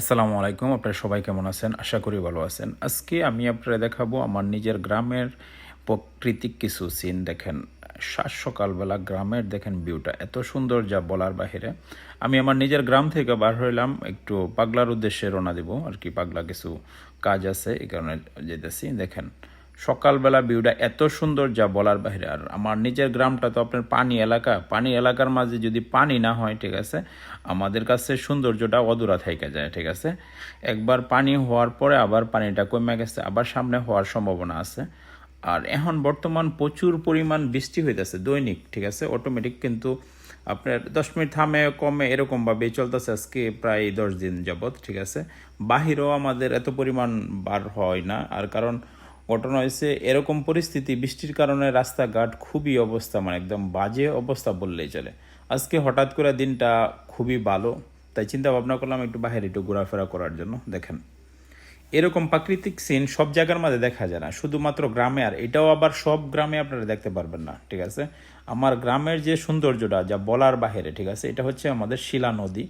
আসসালামু আলাইকুম, আপনারা সবাই কেমন আছেন? আশা করি ভালো আছেন। আজকে আমি আপনারা দেখাবো আমার নিজের গ্রামের প্রকৃতিক কিছু সিন দেখেন, সাত সকালবেলা গ্রামের, দেখেন ভিউটা এত সুন্দর যা বলার বাহিরে। আমি আমার নিজের গ্রাম থেকে বার হইলাম, একটু পাগলার উদ্দেশ্যে রওনা দিব। আর কি পাগলা কিছু কাজ আছে, এই কারণে যেতেছি। দেখেন সকালবেলা ভিউটা এত সুন্দর যা বলার বাইরে। আর আমার নিজের গ্রামটা তো আপনার পানি এলাকা। পানি এলাকার মাঝে যদি পানি না হয়, ঠিক আছে, আমাদের কাছে সৌন্দর্যটা অধুরা থেকে যায়, ঠিক আছে। একবার পানি হওয়ার পরে আবার পানিটা কমে গেছে, আবার সামনে হওয়ার সম্ভাবনা আছে। আর এখন বর্তমান প্রচুর পরিমাণ বৃষ্টি হইতেছে, দৈনিক, ঠিক আছে অটোমেটিক কিন্তু আপনার দশ মিনিট থামে, কমে, এরকমভাবেই চলতেছে আজকে প্রায় দশ দিন যাবৎ, ঠিক আছে। বাহিরেও আমাদের এত পরিমাণ বার হয় না, আর কারণ ঘটনা হয়েছে, এরকম পরিস্থিতি, বৃষ্টির কারণে রাস্তাঘাট খুবই অবস্থা মানে একদম বাজে অবস্থা বললেই চলে। আজকে হঠাৎ করে দিনটা খুবই ভালো, তাই চিন্তা ভাবনা করলাম একটু বাইরে একটু ঘোরাফেরা করার জন্য, দেখেন। এরকম প্রাকৃতিক সিন সব জায়গার মধ্যে দেখা যায় না, শুধুমাত্র গ্রামে, আর এটাও আবার সব গ্রামে আপনারা দেখতে পারবেন না, ঠিক আছে? আমার গ্রামের যে সৌন্দর্যটা, যা বলার বাহিরে ঠিক আছে? এটা হচ্ছে আমাদের শিলা নদী।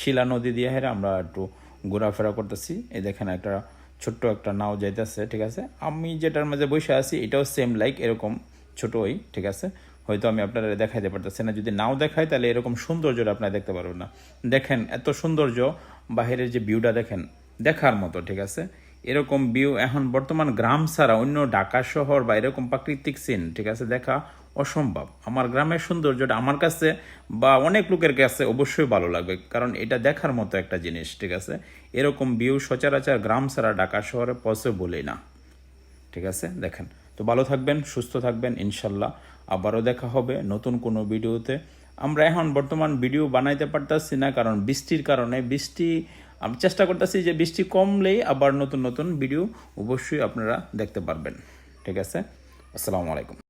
শিলা নদী দিয়ে আমরা একটু ঘোরাফেরা করতেছি। এই দেখেন একটা ছোট্ট একটা নাও যাইতেছে, ঠিক আছে? আমি যেটার মাঝে বসে আছি, এটাও সেম লাইক এরকম ছোটই, ঠিক আছে? হয়তো আমি আপনারা দেখাইতে পারতেছি না। যদি নাও দেখাই তাহলে এরকম সৌন্দর্যটা আপনারা দেখতে পারবেন না। দেখেন, এত সৌন্দর্য, বাহিরের যে ভিউটা দেখেন, দেখার মতো, ঠিক আছে? এরকম ভিউ এখন বর্তমান গ্রাম ছাড়া অন্য ঢাকা শহর বা এরকম প্রাকৃতিক সিন ঠিক আছে? দেখা অসম্ভব। আমার গ্রামের সৌন্দর্যটা আমার কাছে বা অনেক লোকের কাছে অবশ্যই ভালো লাগবে, কারণ এটা দেখার মতো একটা জিনিস, ঠিক আছে? এরকম ভিউ সচরাচর গ্রাম ছাড়া ঢাকা শহরে পসিবলই না। ঠিক আছে? দেখেন। তো ভালো থাকবেন, সুস্থ থাকবেন ইনশাল্লাহ আবারও দেখা হবে নতুন কোনো ভিডিওতে। আমরা এখন বর্তমান ভিডিও বানাইতে পারতাছি না, কারণ বৃষ্টির কারণে বৃষ্টি, আমি চেষ্টা করতেছি যে বৃষ্টি কমলেই আবার নতুন নতুন ভিডিও অবশ্যই আপনারা দেখতে পারবেন। ঠিক আছে? আসসালামু আলাইকুম।